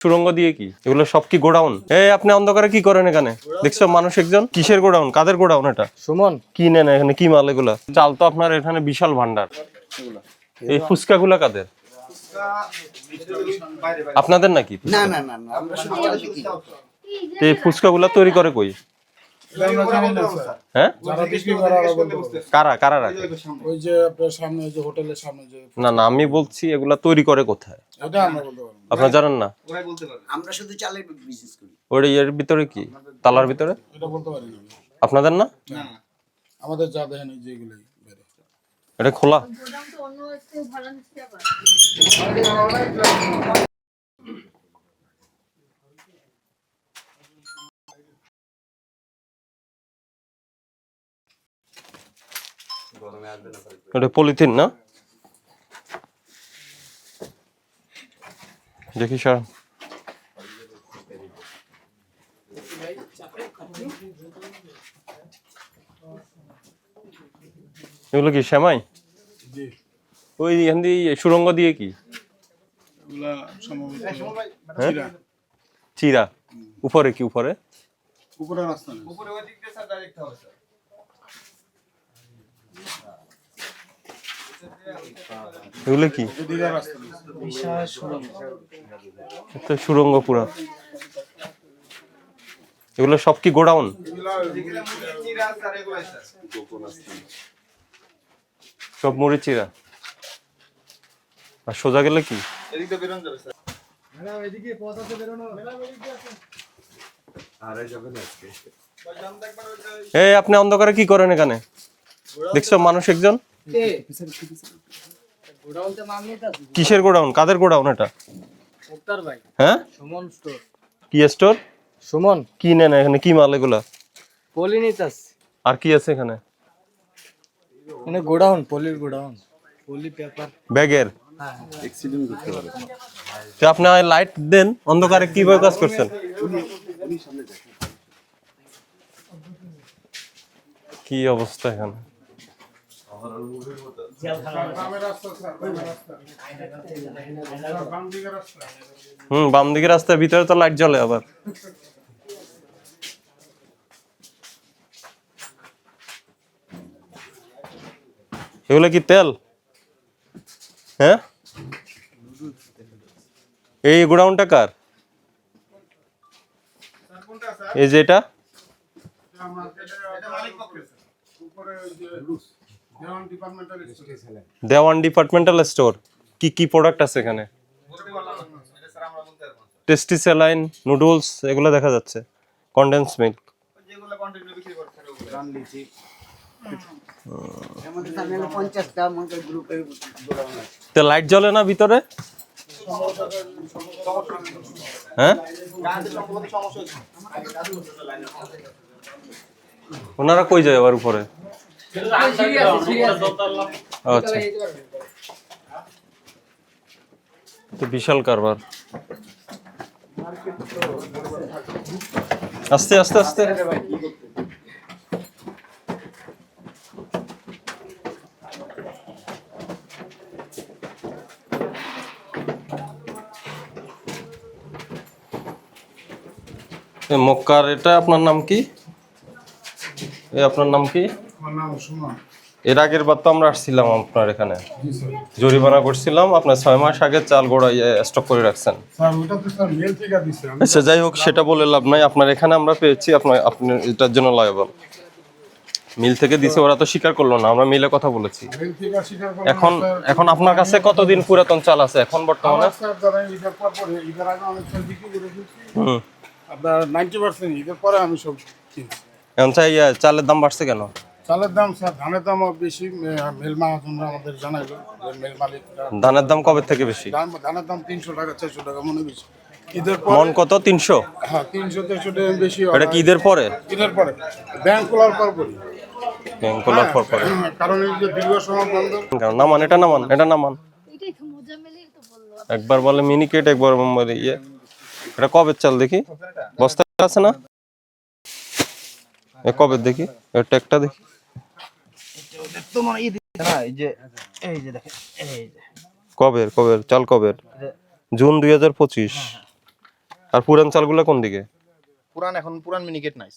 সুরঙ্গ দিয়ে কি? এগুলো সব কি গোডাউন? এই আপনি অন্ধকারে কি করেন এখানে? দেখছ মানুষ একজন? কিসের গোডাউন? কাদের গোডাউন এটা? সুমন। কি নেন এখানে? কি মাল এগুলা? চাল তো আপনার এখানে বিশাল ভান্ডার এই ফুচকা গুলা কাদের? আপনাদের নাকি না না না এই ফুচকা গুলা তৈরি করে কই? হ্যাঁ? করে ওরা বলতে পারবে। কারা কারা রাখে? ওই যে আপনার সামনে যে হোটেলের সামনে যে না না আমি বলছি এগুলা তৈরি করে কোথায়? এটা আমরা বলতে পারব না। আপনারা জানেন না? আমরা শুধু চালের বিজনেস করি। ওই এর ভিতরে কি? তালার ভিতরে? এটা বলতে পারি না আপনাদের না? আমাদের যা দেখেন এই যেগুলোই বেরো এটা খোলা। এটা পলিথিন না? দেখি স্যার এগুলো কি শ্যামাই? ওই এখান দিয়ে সুরঙ্গ দিয়ে কি? এগুলা সম্ভবত হ্যাঁ চিরা। উপরে কি উপরে? উপরে রাস্তা নেই। এগুলো কি এদিকে রাস্তা নেই একটা সুরঙ্গ পুরা। এগুলো সব কি গোডাউন? সব মুড়ি চিরা আর সোজা গেলে কি? এই আপনি অন্ধকারে কি করেন এখানে? দেখছ মানুষ একজন? কিসের গোডাউন? কাদের গোডাউন এটা? মুক্তার ভাই। হ্যাঁ? সুমন স্টোর। কি স্টোর? সুমন। কি নেন এখানে? কি মাল এগুলা? আর কি আছে এখানে? মানে গোডাউন পলির গোডাউন। পলি পেপার। ব্যাগের? হ্যাঁ। তো আপনি লাইট দেন অন্ধকারে কীভাবে কাজ করছেন? কি অবস্থা এখানে? রাস্তা রাস্তা। বাম রাস্তা। হুম বাম দিকে রাস্তার ভিতরে তো লাইট জ্বলে আবার। এগুলো কি তেল? হ্যাঁ? এই গোডাউনটা কার? এই যে এটা আমার এটা মালিক পক্ষে উপরে ওই যে Dewan departmental store Dewan departmental কি কি প্রোডাক্ট আছে এখানে? টেস্টি স্যালাইন নুডলস এগুলো দেখা যাচ্ছে। কন্ডেন্স মিল্ক তো লাইট জ্বলে না ভিতরে? হ্যাঁ? ওনারা কই যায় আবার উপরে? আচ্ছা তো বিশাল কারবার আস্তে আস্তে আস্তে এ মক্কার এটা আপনার নাম কি? এ, আপনার নাম কি? আমার নাম সুমন এর আগের বার তো আমরা আসছিলাম আপনার এখানে। জরিমানা করছিলাম আপনার ছয় মাস আগে চাল গোড়া স্টক করে রাখছেন। আচ্ছা যাই হোক সেটা বলে লাভ নাই। আপনার এখানে আমরা পেয়েছি আপনার আপনি এটার জন্য লায়াবল মিল থেকে দিছে ওরা তো স্বীকার করল না আমরা মিলে কথা বলেছি। এখন এখন আপনার কাছে কতদিন পুরাতন চাল আছে? এখন বর্তমানে? আপনার নাইনটি পার্সেন্ট ঈদের পরে আমি সব কিনছি। এখন চাই চালের দাম বাড়ছে কেন? চালের দাম স্যার ধানের দামও বেশি মে- মেল মাহাজনরা আমাদের জানাইলো যে মেল মালিকরা ধানের দাম কবে থেকে বেশি? ধানের দাম তিনশো টাকা চারশো টাকা মনে বেশি। ঈদের মন কত? তিনশো? হ্যাঁ তিনশো দেড়শো টাকা বেশি এটা কি ঈদের পরে? ঈদের পরে। ব্যাংক খোলার পর পরই খোলার পর পরে হ্যাঁ, কারণ এই যে দীর্ঘ সময় বন্ধ। নামান এটা নামান এটা নামান। একবার বলে মিনিকেট একবার বলে ইয়ে। এটা কবে চাল দেখি? বস্তা আছে না? এ কবে দেখি? ট্যাগটা দেখি। তোমার ঈদ না এই যে এই যে দেখেন এই যে। কবের কবের চাল কবের? জুন দুই হাজার পঁচিশ। আর পুরান চালগুলো কোন দিকে? পুরান এখন পুরান মিনিকেট নাই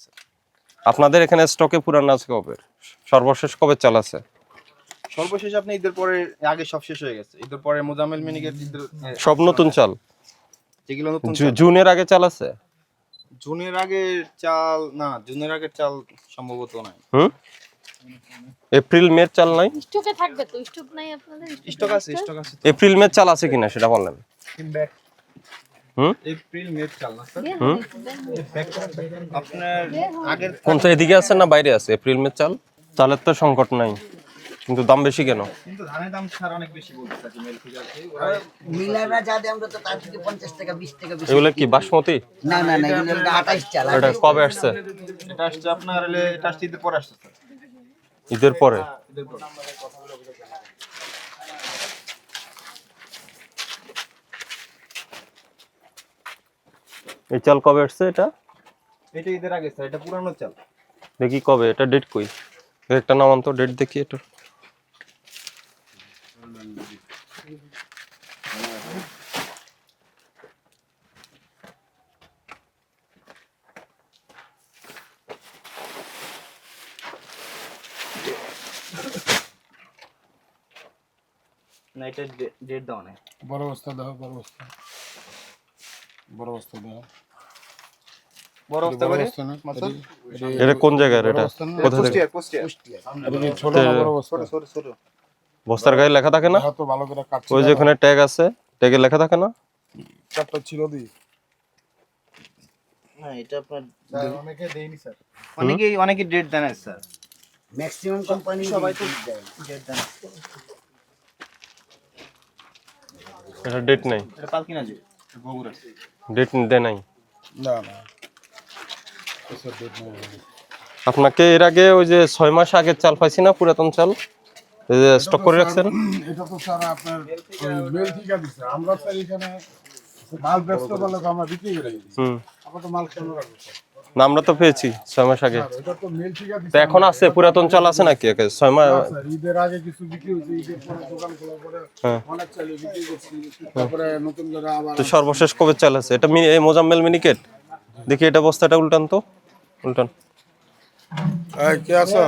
আপনাদের এখানে স্টকে পুরান আছে কবের? সর্বশেষ কবে চাল আছে? সর্বশেষ আপনি ঈদের পরে আগে সব শেষ হয়ে গেছে। ঈদের পরে মোজামেল মিনিকেট ঈদের সব নতুন চাল? যেগুলো নতুন। জুনের আগে চাল আছে? জুনের আগে চাল না জুনের আগে চাল সম্ভবত নাই। হুম? এপ্রিল মে চাল নাই? স্টকে থাকবে তো স্টক নাই আপনাদের? স্টক আছে স্টক আছে এপ্রিল মে চাল আছে কিনা সেটা বললেন হুম? এপ্রিল মে চাল না হুম? হন, বের হন। আপনার আগের কোন এদিকে আছে না বাইরে আছে এপ্রিল মে চাল? চালের তো সংকট নাই কিন্তু দাম বেশি কেন? কিন্তু ধানের দাম স্যার অনেক বেশি বলতে মেল থেকে ওরা মিলাররা যা দেয় আমরা তো তার থেকে পঞ্চাশ টাকা বিশ টাকা বেশি এগুলো কি বাসমতি? না না না এগুলো আঠাইশ চাল এটা কবে আসছে? এটা আসছে আপনার হলে এটা আসছে পরে আসছে স্যার। ঈদের পরে? এই চাল কবে আসছে এটা? এটা ঈদের আগে স্যার এটা পুরানো চাল। দেখি কবে এটা ডেট কই? একটা নামান তো ডেট দেখি এটা। না এটা ডেট বড় বস্তা দাও বড় বস্তা। বড় বস্তা দাও। বড় করে বস্তা না? মাসুদ? এটি- এটা কোন জায়গার এটা? কোথা থেকে কুষ্টিয়া কুষ্টিয়া। এটা কি ছোট বড় বস্তা? ছোট ছোট ছোট। বস্তার গায়ে লেখা থাকে না? হ্যাঁ তো ভালো করে কাটছি। ওই যে ওখানে ট্যাগ আছে ট্যাগে লেখা থাকে না? চারটা ছিল দি। না এটা আপনার অনেকে দেয়নি স্যার। অনেকেই অনেকে ডেট দেন স্যার। ম্যাক্সিমাম কোম্পানি সবাই তো দেয়। ডেট দেন এটা ডেট নেই। এটা যে বগুড়া। ডেট দেয় নাই। না না। এসব ডেট নেই। আপনাকে এর আগে ওই যে ছয় মাস আগে চাল পাইছি না পুরাতন চাল? এই যে স্টক করে রাখছেন? এটা তো স্যার আপনার মেল ঠিকা দিচ্ছে আমরা স্যার এখানে মাল ব্যস্ত বলে আমরা বিক্রি করে দিচ্ছি হুম। আমরা তো মাল কেন রাখব স্যার না আমরা তো পেয়েছি ছয় মাস আগে। তো এখন আছে পুরাতন চাল আছে নাকি একে? ছয় মাস ঈদের আগে কিছু বিক্রি হয়েছে ঈদের পরে দোকান খোলা পরে হ্যাঁ। অনেক চালিয়ে বিক্রি করছি তারপরে নতুন করে আবার তো সর্বশেষ কবে চাল আছে? এটা এই মোজাম্মেল মিনিকেট? দেখি এটা বস্তাটা উল্টান তো। উল্টান। এই, কে আছো?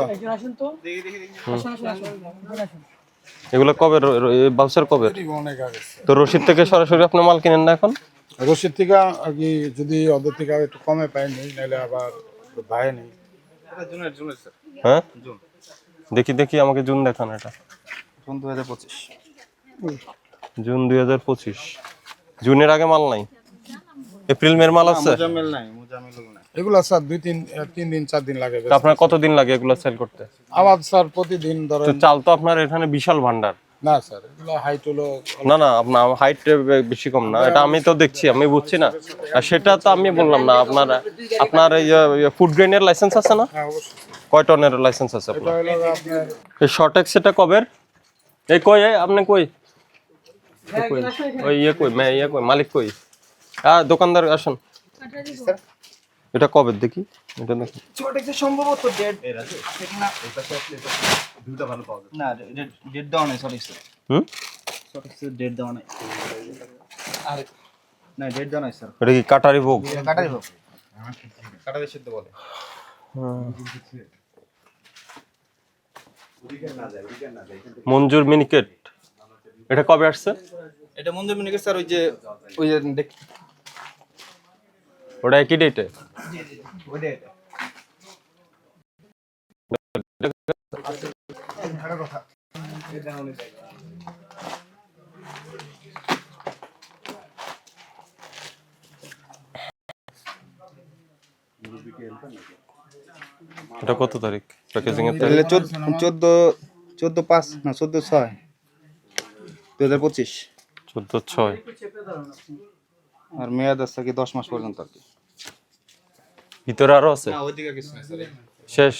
এগুলো কবে বাউসার কবে? তো রশিদ থেকে সরাসরি আপনি মাল কিনেন না এখন? রশিদ থেকে আর কি যদি ওদের থেকে আর একটু কমে পাই নেই নাহলে আবার ভাই নেই। হ্যাঁ? দেখি দেখি আমাকে জুন দেখান এটা। জুন দু হাজার পঁচিশ। জুন দুই হাজার পঁচিশ। জুনের আগে মাল নাই? এপ্রিল মের মাল আছে? এগুলো স্যার দুই তিন তিন দিন চার দিন লাগে। আপনার কতদিন লাগে এগুলো সেল করতে? আবার স্যার প্রতিদিন তো ধরেন চাল তো আপনার এখানে বিশাল ভান্ডার না স্যার এগুলো হাইট হলো না না আপনার হাইট বেশি কম না এটা আমি তো দেখছি আমি বুঝছি না। আর সেটা তো আমি বললাম না আপনার আপনার এই ফুড গ্রেনের লাইসেন্স আছে না? হ্যাঁ অবশ্যই। কয় টনের লাইসেন্স আছে আপনার? এই শর্টেক্স এটা কবের? এই কই এই আপনি কই? ওই ইয়ে কই মে ইয়ে কই মালিক কই? হ্যাঁ দোকানদার আসুন। এটা কবে? দেখি। এটা দেখি ছোট সম্ভবত ডেড এর আছে ডেট না না ডেট দাও নাই সরি স্যার হুম? সঠিক স্যার ডেট দাও নাই। আর না ডেট দাও নাই স্যার এটা কি কাটারি ভোগ? কাটারি হোক কাটারি সিদ্ধ বলে। মঞ্জুর মিনিকেট। এটা কবে আসছে? এটা মঞ্জুর মিনিকেট স্যার ওই যে ওই যে দেখ ওটা একই ডেটে এটা কত তারিখ? প্যাকেজিং এর তাহলে তারিখ চোদ্দ চোদ্দ পাঁচ না চোদ্দ ছয়। দু হাজার পঁচিশ। চোদ্দ ছয়। আর মেয়াদ আছে কি দশ মাস পর্যন্ত আর কি। ভিতরে আরও আছে? শেষ।